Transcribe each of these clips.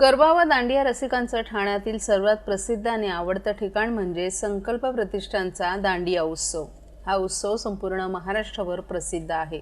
गरबा व दांडिया रसिकांचं ठाण्यातील सर्वात प्रसिद्ध आणि आवडतं ठिकाण म्हणजे संकल्प प्रतिष्ठानचा दांडिया उत्सव. हा उत्सव संपूर्ण महाराष्ट्रभर प्रसिद्ध आहे.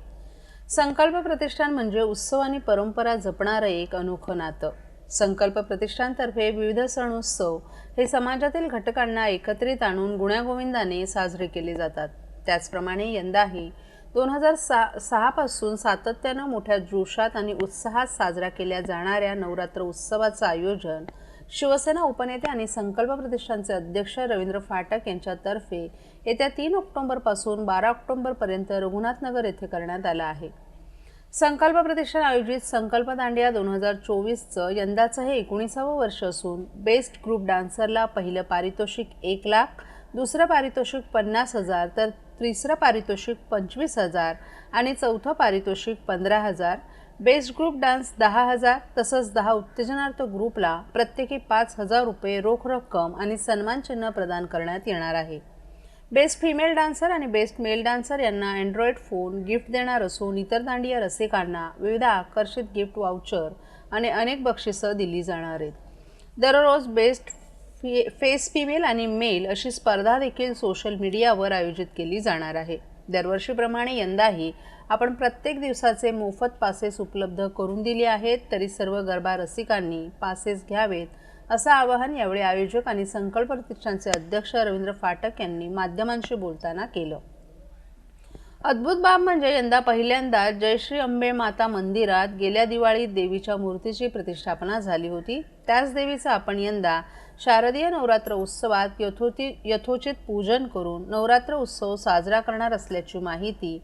संकल्प प्रतिष्ठान म्हणजे उत्सव आणि परंपरा जपणारं एक अनोखं नातं. संकल्प प्रतिष्ठानतर्फे विविध सण उत्सव हे समाजातील घटकांना एकत्रित आणून गुण्यागोविंदाने साजरे केले जातात. त्याचप्रमाणे यंदाही दोन हजार सा सहापासून सातत्यानं मोठ्या जोशात आणि उत्साहात साजरा केल्या जाणाऱ्या नवरात्र उत्सवाचं आयोजन शिवसेना उपनेते आणि संकल्प प्रतिष्ठानचे अध्यक्ष रवींद्र फाटक यांच्यातर्फे येत्या तीन ऑक्टोबरपासून बारा ऑक्टोबरपर्यंत रघुनाथनगर येथे करण्यात आलं आहे. संकल्प प्रतिष्ठान आयोजित संकल्प दांडिया दोन हजार चोवीसचं यंदाचं हे एकोणीसावं वर्ष असून बेस्ट ग्रुप डान्सरला पहिलं पारितोषिक एक लाख दुसरं पारितोषिक पन्नास हजार तर तिसरं पारितोषिक पंचवीस हजार आणि चौथं पारितोषिक पंधरा हजार. बेस्ट ग्रुप डान्स दहा हजार तसंच दहा उत्तेजनार्थ ग्रुपला प्रत्येकी पाच हजार रुपये रोख रक्कम आणि सन्मानचिन्ह प्रदान करण्यात येणार आहे. बेस्ट फिमेल डान्सर आणि बेस्ट मेल डान्सर यांना अँड्रॉइड फोन गिफ्ट देणार असून इतर दांडिया रसिकांना विविध आकर्षित गिफ्ट वाउचर आणि अनेक बक्षिसं दिली जाणार आहेत. दररोज बेस्ट फी फेस फिमेल आणि मेल अशी स्पर्धा देखील सोशल मीडियावर आयोजित केली जाणार आहे. दरवर्षीप्रमाणे यंदाही आपण प्रत्येक दिवसाचे मोफत पासेस उपलब्ध करून दिले आहेत तरी सर्व गरबा रसिकांनी पासेस घ्यावेत असं आवाहन यावेळी आयोजक आणि संकल्प प्रतिष्ठानचे अध्यक्ष रवींद्र फाटक यांनी माध्यमांशी बोलताना केलं. अद्भुत बाब म्हणजे यंदा पहिल्यांदा जयश्री अंबे माता मंदिरात गेल्या दिवाळीत देवीच्या मूर्तीची प्रतिष्ठापना झाली होती. त्याच देवीचं आपण यंदा शारदीय नवरात्र उत्सवात यथोती यथोचित पूजन करून नवरात्र उत्सव साजरा करणार असल्याची माहिती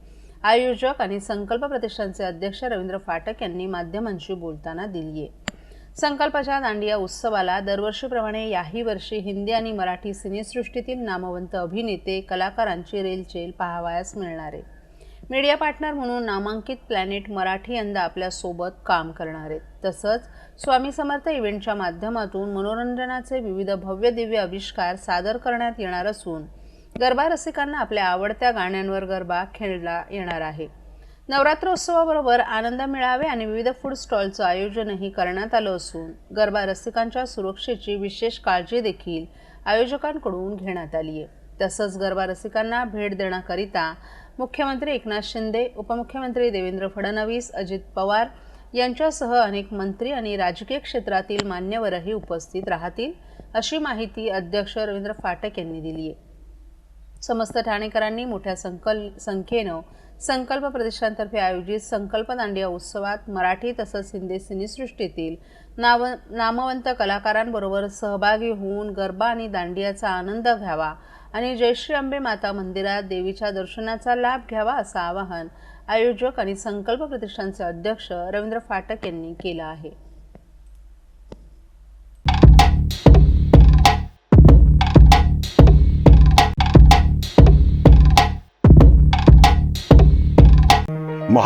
आयोजक आणि संकल्प प्रतिष्ठानचे अध्यक्ष रवींद्र फाटक यांनी माध्यमांशी बोलताना दिली आहे संकल्पाच्या दांडिया उत्सवाला दरवर्षीप्रमाणे याही वर्षी हिंदी आणि मराठी सिनेसृष्टीतील नामवंत अभिनेते कलाकारांची रेलचेल पाहावयास मिळणार. आहे मीडिया पार्टनर म्हणून नामांकित प्लॅनेट मराठी यंदा आपल्यासोबत काम करणार. आहेत तसंच स्वामी समर्थ इव्हेंटच्या माध्यमातून मनोरंजनाचे विविध भव्य दिव्य आविष्कार सादर करण्यात येणार असून गरबा रसिकांना आपल्या आवडत्या गाण्यांवर गरबा खेळला येणार आहे. नवरात्रोत्सवाबरोबर आनंद मिळावे आणि विविध फूड स्टॉलचं आयोजनही करण्यात आलं असून गरबा रसिकांच्या सुरक्षेची विशेष काळजी देखील आयोजकांकडून घेण्यात आली आहे. तसंच गरबा रसिकांना भेट देण्याकरिता मुख्यमंत्री एकनाथ शिंदे उपमुख्यमंत्री देवेंद्र फडणवीस अजित पवार यांच्यासह अनेक मंत्री आणि राजकीय क्षेत्रातील मान्यवरही उपस्थित राहतील अशी माहिती अध्यक्ष रवींद्र फाटक यांनी दिली आहे. समस्त ठाणेकरांनी मोठ्या संकल संख्येनं संकल्प प्रतिष्ठानतर्फे आयोजित संकल्प दांडिया उत्सवात मराठी तसंच हिंदी सिनेसृष्टीतील नाव नामवंत कलाकारांबरोबर सहभागी होऊन गरबा आणि दांडियाचा आनंद घ्यावा आणि जयश्री अंबे माता मंदिरात देवीच्या दर्शनाचा लाभ घ्यावा असं आवाहन आयोजक आणि संकल्प प्रतिष्ठानचे अध्यक्ष रवींद्र फाटक यांनी केलं आहे.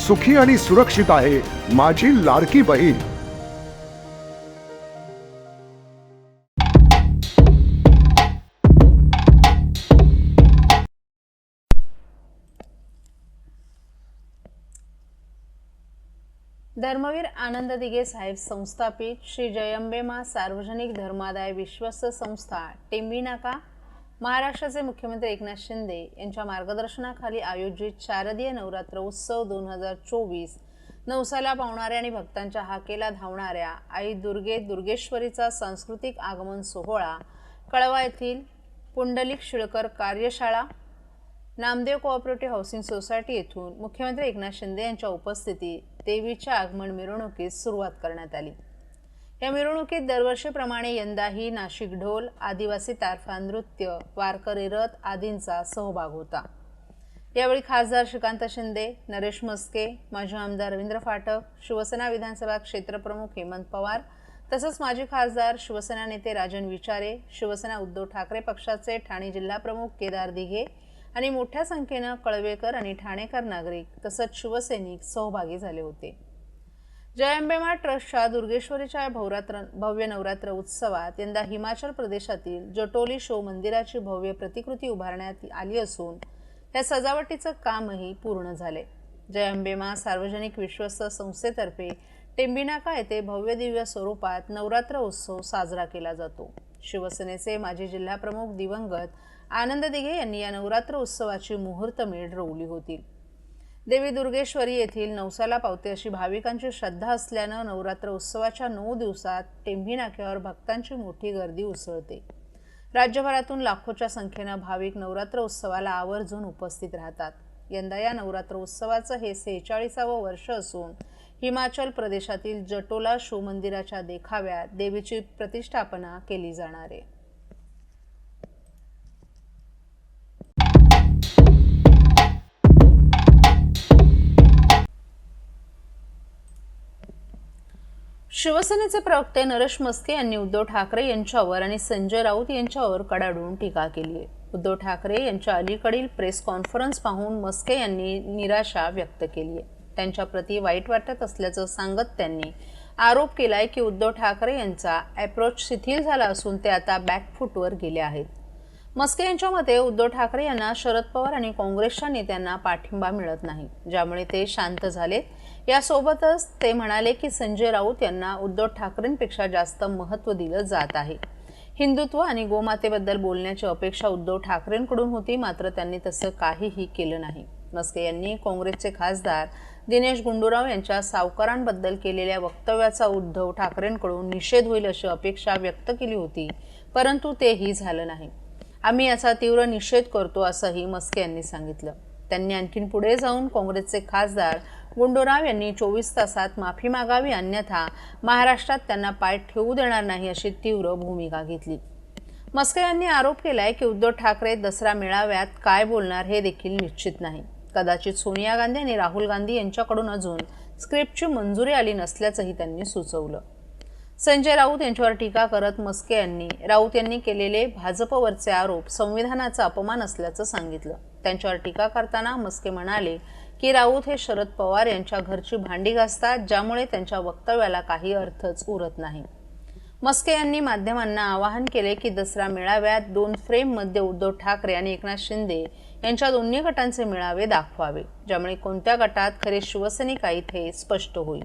सुखी आणि सुरक्षित आहे. माझी लाडकी बहीण. धर्मवीर आनंद दिघे साहेब संस्थापित श्री जयंबेमा सार्वजनिक धर्मादाय विश्वस्त संस्था. टेंबी नाका. महाराष्ट्राचे मुख्यमंत्री एकनाथ शिंदे यांच्या मार्गदर्शनाखाली आयोजित शारदीय नवरात्र उत्सव दोन हजार चोवीस. नवसाला पावणाऱ्या आणि भक्तांच्या हाकेला धावणाऱ्या आई दुर्गे दुर्गेश्वरीचा सांस्कृतिक आगमन सोहळा कळवा येथील पुंडलिक शिळकर कार्यशाळा नामदेव कोऑपरेटिव्ह हाऊसिंग सोसायटी येथून मुख्यमंत्री एकनाथ शिंदे यांच्या उपस्थितीत देवीच्या आगमन मिरवणुकीस सुरुवात करण्यात आली. या मिरवणुकीत दरवर्षीप्रमाणे यंदाही नाशिक ढोल आदिवासी तारफा नृत्य वारकरी रथ आदींचा सहभाग होता. यावेळी खासदार श्रीकांत शिंदे नरेश मस्के माजी आमदार रवींद्र फाटक शिवसेना विधानसभा क्षेत्रप्रमुख हेमंत पवार तसंच माजी खासदार शिवसेना नेते राजन विचारे शिवसेना उद्धव ठाकरे पक्षाचे ठाणे जिल्हाप्रमुख केदार दिघे आणि मोठ्या संख्येनं कळवेकर आणि ठाणेकर नागरिक तसंच शिवसैनिक सहभागी झाले होते. जय अंबेमा ट्रस्टच्या दुर्गेश्वरीच्या भवरात्र भव्य नवरात्र उत्सवात यंदा हिमाचल प्रदेशातील जटोली शो मंदिराची भव्य प्रतिकृती उभारण्यात आली असून या सजावटीचं कामही पूर्ण झाले. जय अंबेमा सार्वजनिक विश्वस्त संस्थेतर्फे टेंबिनाका येथे भव्य दिव्य स्वरूपात नवरात्र उत्सव साजरा केला जातो. शिवसेनेचे माजी जिल्हाप्रमुख दिवंगत आनंद दिघे यांनी या नवरात्र उत्सवाची मुहूर्तमेढ रोवली होती. देवी दुर्गेश्वरी येथील नवसाला पावते अशी भाविकांची श्रद्धा असल्यानं नवरात्र उत्सवाच्या नऊ दिवसात टेंभी नाक्यावर भक्तांची मोठी गर्दी उसळते. राज्यभरातून लाखोच्या संख्येनं भाविक नवरात्र उत्सवाला आवर्जून उपस्थित राहतात. यंदा या नवरात्र उत्सवाचं हे सेहेचाळीसावं वर्ष असून हिमाचल प्रदेशातील जटोला शिवमंदिराच्या देखाव्यात देवीची प्रतिष्ठापना केली जाणार आहे. शिवसेनेचे प्रवक्ते नरेश मस्के यांनी उद्धव ठाकरे यांच्यावर आणि संजय राऊत यांच्यावर कडाडून टीका केली आहे. उद्धव ठाकरे यांच्या अलीकडील प्रेस कॉन्फरन्स पाहून मस्के यांनी निराशा व्यक्त केली आहे. त्यांच्याप्रती वाईट वाटत असल्याचं सांगत त्यांनी आरोप केलाय की उद्धव ठाकरे यांचा अप्रोच शिथिल झाला असून ते आता बॅकफूटवर गेले आहेत. मस्के यांच्या मते उद्धव ठाकरे यांना शरद पवार आणि काँग्रेसच्या नेत्यांना पाठिंबा मिळत नाही. ज्यामुळे ते शांत झाले. यासोबतच ते म्हणाले की संजय राऊत यांना उद्धव ठाकरेंपेक्षा जास्त महत्त्व दिलं जात आहे. हिंदुत्व आणि गोमातेबद्दल बोलण्याची अपेक्षा उद्धव ठाकरेंकडून होती मात्र त्यांनी तसं काहीही केलं नाही. मस्के यांनी काँग्रेसचे खासदार दिनेश गुंडूराव यांच्या सावकारांबद्दल केलेल्या वक्तव्याचा उद्धव ठाकरेंकडून निषेध होईल अशी अपेक्षा व्यक्त केली होती परंतु तेही झालं नाही. आम्ही याचा तीव्र निषेध करतो असंही मस्के यांनी सांगितलं. त्यांनी आणखीन पुढे जाऊन काँग्रेसचे खासदार गुंडोराव यांनी चोवीस तासात माफी मागावी अन्यथा महाराष्ट्रात त्यांना पाय ठेवू देणार नाही अशी तीव्र भूमिका घेतली. मस्के यांनी आरोप केलाय की उद्धव ठाकरे दसरा मेळाव्यात काय बोलणार हे देखील निश्चित नाही. कदाचित सोनिया गांधी आणि राहुल गांधी यांच्याकडून अजून स्क्रिप्टची मंजुरी आली नसल्याचंही त्यांनी सुचवलं. संजय राऊत यांच्यावर टीका करत मस्के यांनी राऊत यांनी केलेले भाजपवरचे आरोप संविधानाचा अपमान असल्याचं सांगितलं. त्यांच्यावर टीका करताना मस्के म्हणाले की राऊत हे शरद पवार यांच्या घरची भांडी घासतात ज्यामुळे त्यांच्या वक्तव्याला काही अर्थच उरत नाही. मस्के यांनी माध्यमांना आवाहन केले की दसरा मेळाव्यात दोन फ्रेममध्ये उद्धव ठाकरे आणि एकनाथ शिंदे यांच्या दोन्ही गटांचे मेळावे दाखवावे ज्यामुळे कोणत्या गटात खरे शिवसैनिक आहेत हे स्पष्ट होईल.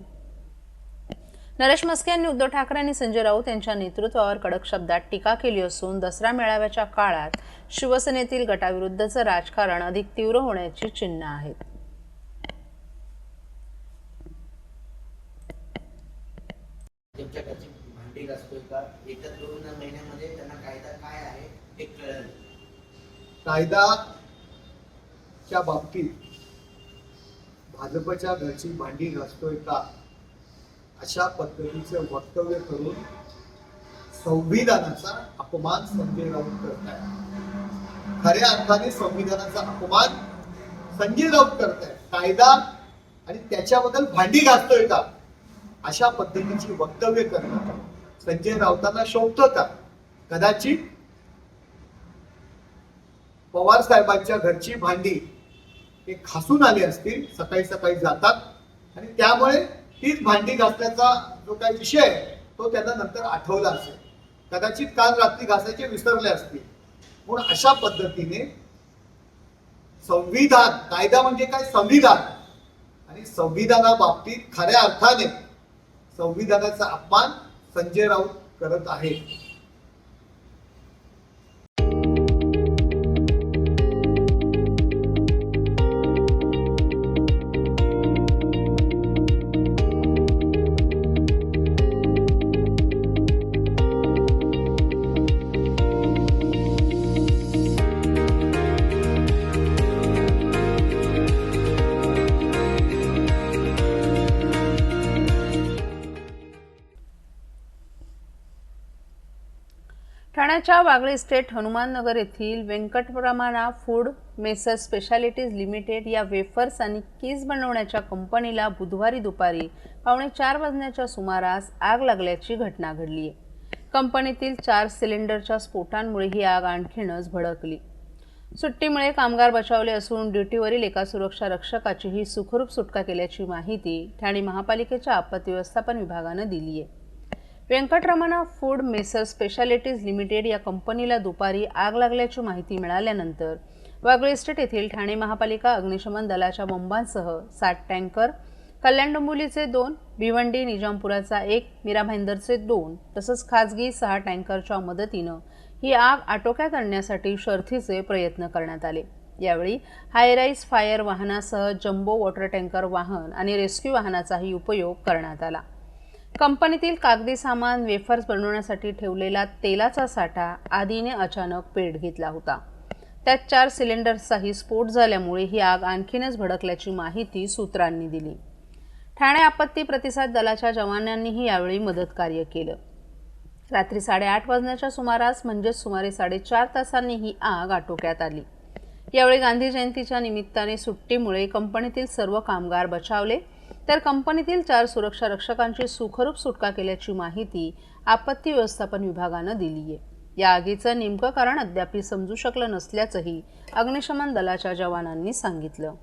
नरेश मस्के यांनी उद्धव ठाकरे आणि संजय राऊत यांच्या नेतृत्वावर कडक शब्दात टीका केली असून दसरा मेळाव्याच्या काळात शिवसेनेतील गटाविरुद्धचं राजकारण अधिक तीव्र होण्याची चिन्ह आहेत. कायदाच्या बाबतीत भाजपच्या घरची भांडी घासतोय का? अशा पद्धतीचे वक्तव्य करून संविधानाचा अपमान संजय राऊत करताय खऱ्या अर्थाने संविधानाचा अपमान संजय राऊत करताय कायदा आणि त्याच्याबद्दल भांडी घासतोय का अशा पद्धतीची वक्तव्य करणं संजय राऊतांना शोभतं का कदाचित पवार साहेबांच्या घरची भांडी हे खासून आली असतील सकाळी सकाळी जातात. आणि त्यामुळे तीच भांडी घासण्याचा जो काही विषय तो त्यांना नंतर आठवला असेल. कदाचित काल रात्री घासायचे विसरले असतील. म्हणून अशा पद्धतीने संविधान कायदा म्हणजे काय? संविधान. आणि संविधानाबाबतीत खऱ्या अर्थाने संविधानाचा अपमान संजय राऊत करत आहे ठाण्याच्या वागळे स्टेट हनुमाननगर येथील व्यंकटप्रमाणा फूड मेसर स्पेशालिटीज लिमिटेड या वेफर्स आणि केस बनवण्याच्या कंपनीला बुधवारी दुपारी पावणे चार वाजण्याच्या सुमारास आग लागल्याची घटना घडली आहे. कंपनीतील चार सिलेंडरच्या स्फोटांमुळे ही आग आणखीनच भडकली. सुट्टीमुळे कामगार बचावले असून ड्युटीवरील एका सुरक्षा रक्षकाचीही सुखरूप सुटका केल्याची माहिती ठाणे महापालिकेच्या आपत्ती व्यवस्थापन विभागानं दिली आहे. Venkataramana food messrs specialities limited या कंपनीला दुपारी आग लागल्याची माहिती मिळाल्यानंतर वागळे इस्टेट येथील ठाणे महापालिका अग्निशमन दलाच्या बंबांसह सात टँकर कल्याण डोंबिवलीचे दोन भिवंडी निजामपुराचा एक मीरा भाईंदरचे दोन तसंच खाजगी सहा टँकरच्या मदतीनं ही आग आटोक्यात आणण्यासाठी शर्थीचे प्रयत्न करण्यात आले. यावेळी हायराईज फायर वाहनासह जम्बो वॉटर टँकर वाहन आणि रेस्क्यू वाहनाचाही उपयोग करण्यात आला. कंपनीतील कागदी सामान वेफर्स बनवण्यासाठी ठेवलेला तेलाचा साठा आदीने अचानक पेट घेतला होता. त्यात चार सिलेंडर्सचाही स्फोट झाल्यामुळे ही आग आणखीनच भडकल्याची माहिती सूत्रांनी दिली. ठाणे आपत्ती प्रतिसाद दलाच्या जवानांनीही यावेळी मदत कार्य केलं. रात्री साडेआठ वाजण्याच्या सुमारास म्हणजेच सुमारे साडेचार तासांनी ही आग आटोक्यात आली. यावेळी गांधी जयंतीच्या निमित्ताने सुट्टीमुळे कंपनीतील सर्व कामगार बचावले तर कंपनीतील चार सुरक्षा रक्षकांची सुखरूप सुटका केल्याची माहिती आपत्ती व्यवस्थापन विभागानं दिली आहे या आगीचं नेमकं कारण अद्याप समजू शकलं नसल्याचंही अग्निशमन दलाच्या जवानांनी सांगितलं.